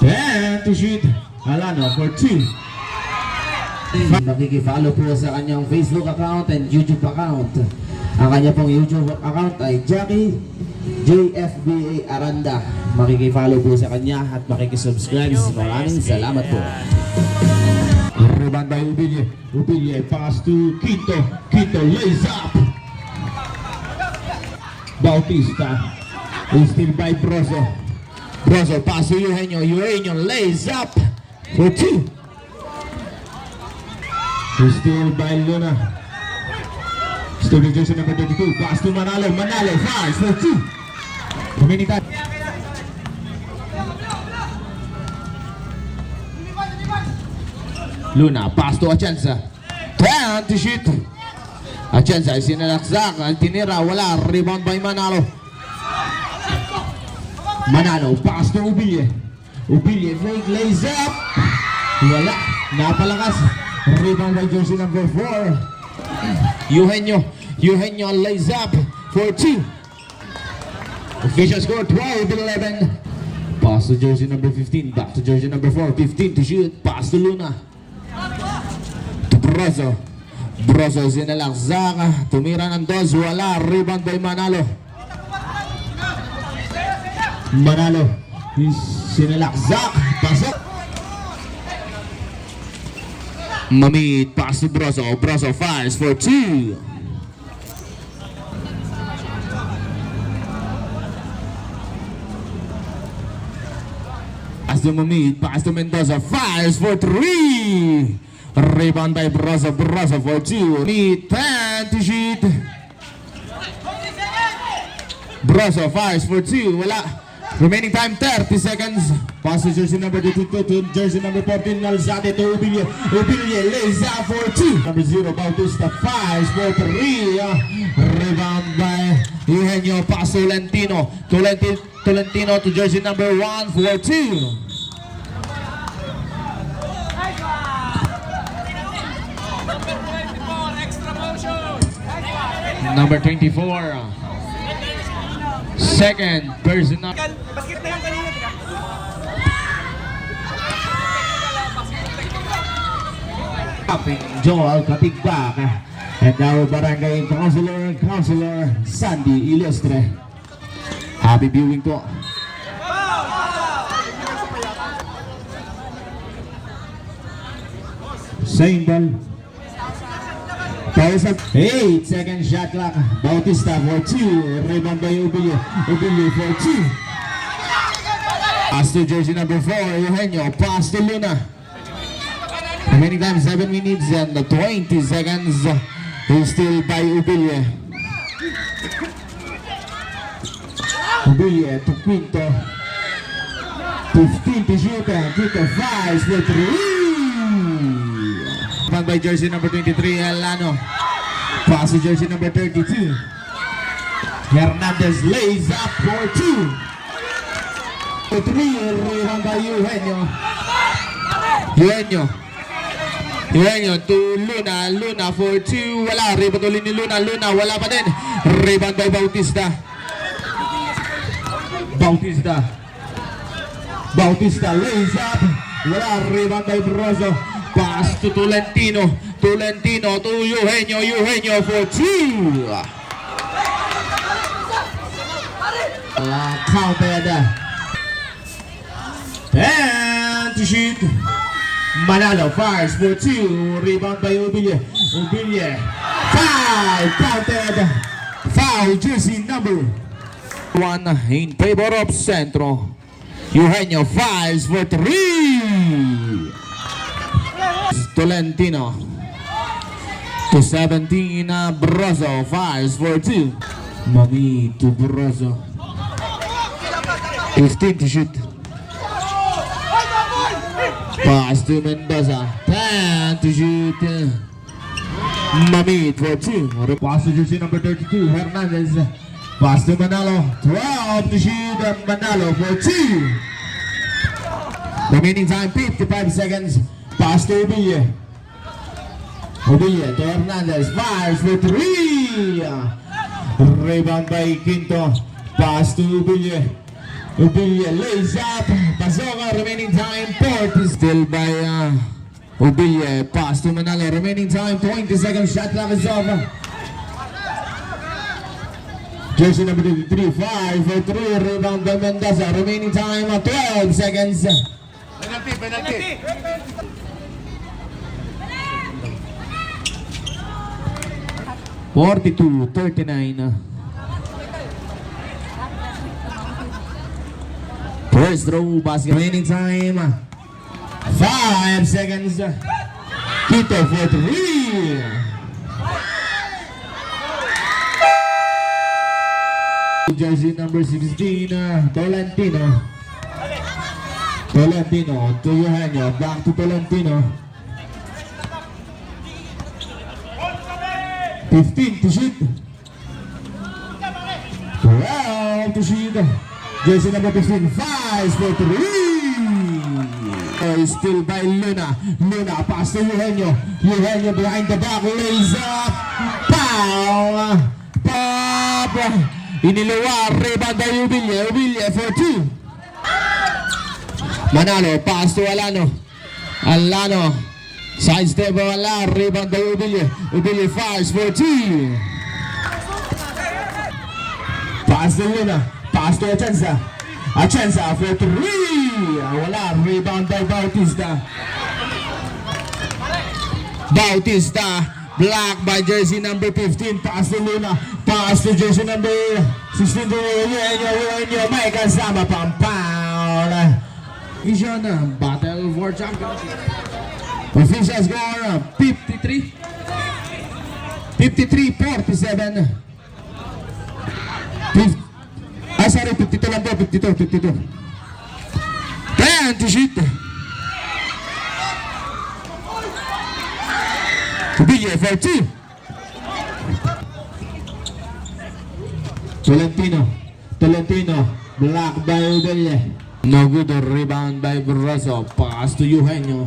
10 to shoot. Alano for 2. Nakikifollow po sa kanyang Facebook account and YouTube account. Ang kanya pong YouTube account ay Jackie JFBA Aranda. Makikifollow po sa kanya at makikisubscribe. Maraming salamat po. Rebound by Ubille. Ubille pass to Quinto. Quinto lays up. Bautista. is Still by Brozo. Brozo pass to Eugenio. Lays up for 2. Still by Luna. Still with jersey number 32. Pass to Manalo. Manalo for 2. Remaining time. Luna, pass to Atienza. 10 to shoot. Atienza ay sinalaksak. Ang tinira, wala. Rebound by Manalo. Manalo, pass to Ubille. Ubille, fake lays up. Wala. Napalakas. Rebound by jersey number 4. Eugenio. Eugenio lays up for 2. Official score 12-11. Pass to jersey number 15. Back to jersey number 4. 15 to shoot. Pass to Luna. To Brozo. Brozo sinalaksak. Tumira ng dos. Wala. Rebound by Manalo. Manalo. Sinalaksak. Pasok. Mamit. Pass to Brozo. Brozo fires for two. Pass to Mamit. Pass to Mendoza. Fires for three. Rebound by Brozo. Brozo for two. Mamit. 10 to shoot. Brozo fires for two. Wala. Remaining time 30 seconds. Pass to jersey number 22 to jersey number 14. Nalzate to Ubilye. Ubilye lays for two. Number zero. Bautista fires for three. Rebound by Eugenio. Pass to Tolentino. Tolentino, to jersey number one for two. Number 24. Second personal. Basket na yung kanina? Kaping Joel Katigbak and our barangay councilor, councilor Sandy Ilustre. Happy viewing po. Same ball. Thousand eight second shot clock. Bautista for two. Rebound by Ubilio. Ubilio for two. Pass to jersey number four. Eugenio. Pass to Luna. Remaining time 7 minutes and 20 seconds. He's still by Ubilye. Ubilye to Quinto. 15 to shoot and Quinto fires for 3. Back by jersey number 23, Elano. Pass jersey number 32. Hernandez lays up for 2. For 3, rebound by Eugenio. Eugenio. Eugenio to Luna. Luna for two. Wala. Rebound ulit ni Luna. Luna. Wala pa din. Rebound by Bautista. Bautista. Bautista lays up. Wala. Rebound by Brozo. Pass to Tolentino. Tolentino to Eugenio. Eugenio for two. Uh, counted. And to shoot. Manalo fires for two. Rebound by Ubille. Ubille. Five. Counted. Foul jersey number one in favor of Centro. Eugenio fires for three. Tolentino. To 17, uh, Brozo fires for two. Mami to Brozo. 15 to shoot. Pass to Mendoza. 10 to shoot. Mamit for two. Pass to jersey number 32, Hernandez. Pass to Manalo. 12 to shoot. Manalo for two. Remaining time 55 seconds. Pass to Ubille. Ubille to Hernandez. Fires for three. Rebound by Quinto. Pass to Ubille. Ubilla lays up. Pasoka, remaining time 40. Still by uh, Ubilla. Pass to Manalo. Remaining time 20 seconds. Shot clock is over. Jersey number 23, 5 for 3. Rebound by Mendoza. Remaining time uh, 12 seconds. Penalty, penalty. Forty-two, thirty-nine. First throw basket. Remaining time. Five seconds. Quito for three. Jersey number 16, uh, Tolentino. Tolentino to Eugenio. Back to Tolentino. 15 to shoot. 12 to shoot. Jersey number 15, 5 for 3. Oh, still by Luna. Luna pass to Eugenio. Eugenio behind the back, lays up. Pow! Pop! Iniluwa, rebound by Ubille. Ubille for 2. Manalo, pass to Alano. Alano. Side step by Alano, rebound by Ubille. Ubille fires for 2. Pass to Luna. Pass to Atienza. Atienza for three. Wala. Rebound by Bautista. Bautista. Blocked by jersey number 15. Pass to Luna. Pass to jersey number 16 to Eugenio. Eugenio may kasama pang foul. Vision battle for championship. Official score uh, 53. 53-47. Fif- Ah, sorry, 52 lang po, 52, 52. 10 to shoot. Ubille for 2. Tolentino. Tolentino. Block by Ubille. No good rebound by Barroso. Pass to Eugenio.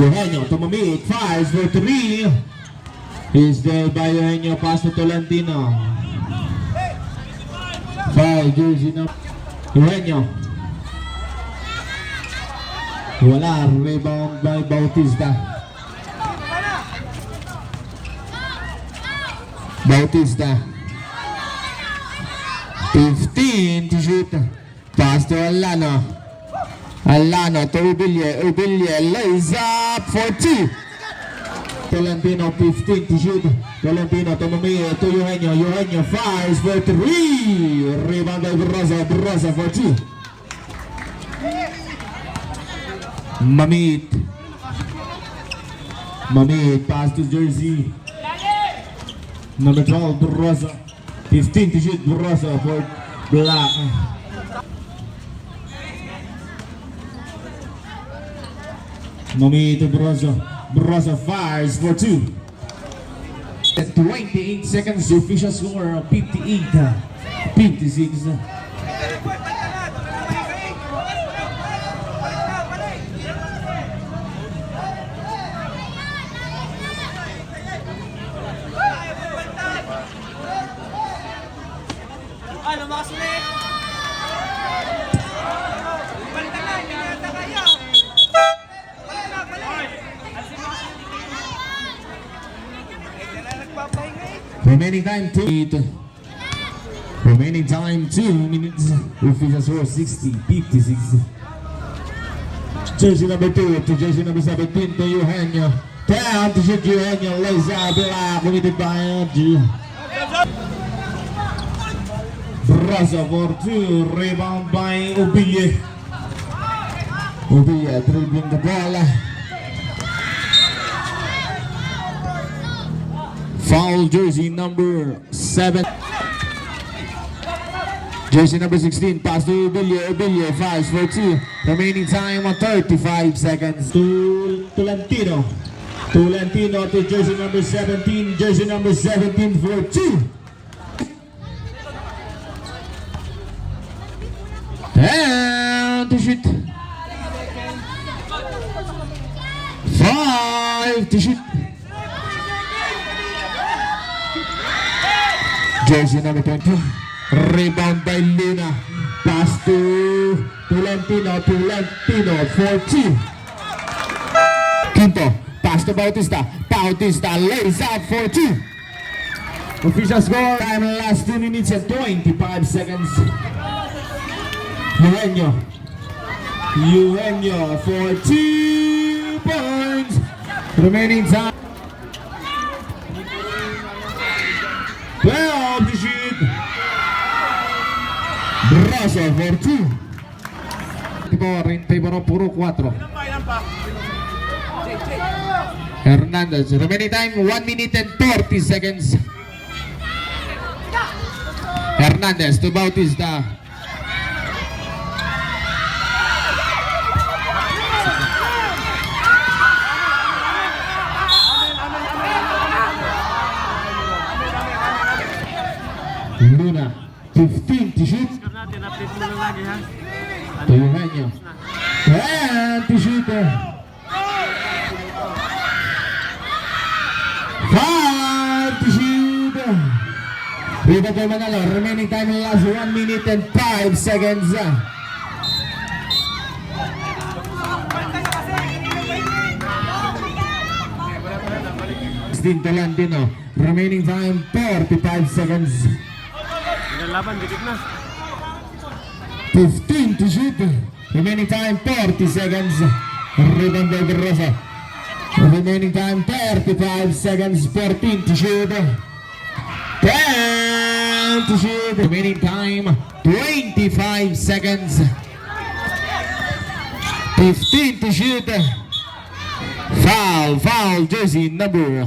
Eugenio to Mamit. Fires for 3. Is there by Eugenio. Pass to Tolentino. Foul, jersey number Eugenio. Wala, rebound by Bautista. Bautista. 15 to shoot. Pass to Alano. Alano to Ubille. Ubille lays up for two. Tolentino 15 to shoot. Tolentino to Mamiya to Eugenio. Eugenio fires for three. Rebound by Barroso. Barroso for two. Mamit. Mamit pass to Jersey. Number 12 Barroso. 15 to shoot Barroso for Black. Mamit to Barroso. Barroso fires for two. At 28 seconds, the official score of 58, uh, 56. Ah, lumakas Remaining time two. Remaining time two minutes. Official score 60, 56. Jersey number two to jersey number 17 to Eugenio. Down to shoot Eugenio. Lays out block committed by G. Braza for two. Rebound by Ubille. Ubille dribbling the ball. Foul jersey number 7. Jersey number 16, pass to Ubille, Ubille, fires for 2. Remaining time on 35 seconds. To Tolentino. Tolentino to jersey number 17, jersey number 17 for 2. And to shoot. 5 to shoot. Jersey number 20. Rebound by Luna. Pass to Tolentino. Tolentino for two. Quinto. Pass to Bautista. Bautista lays out for two. Official score. Time last 2 minutes and 25 seconds. Eugenio. Eugenio for two points. Remaining time. 12 Brazo for two. Tipo, Rintay puro 4. Ilan pa, ilan pa? Hernandez. Remaining time 1 minute and 30 seconds. Hernandez to Bautista. Luna, 15 to shoot. Natin, update mo lang lagi ha. To Eugenio. And to shoot. Five to shoot. Rebound by Manalo. Remaining time in last 1 minute and 5 seconds. Stin Tolentino. Remaining time 45 seconds. Ilan laban, dikit na. 15 to shoot. Remaining time 40 seconds. Rebound by Rosa. Remaining time 35 seconds. 14 to shoot. 10 to shoot. Remaining time 25 seconds. 15 to shoot. Foul, foul, jersey number.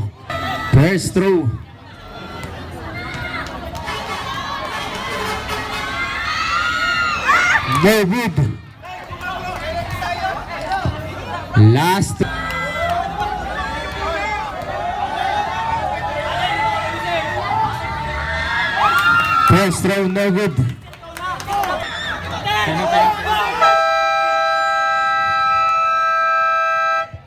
First throw. No good. Last. First throw, no good.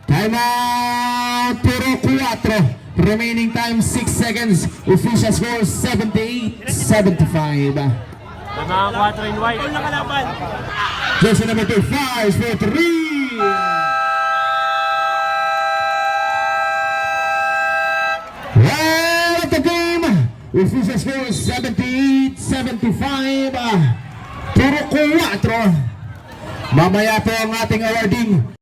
Timeout, puro 4. Remaining time 6 seconds. Official score 78-75. Mga 4 in white. Ilan nakalaban? Jersey number 2 fires for 3. Well, at the game, official score 78-75. Puro 4. Mamaya po ang ating awarding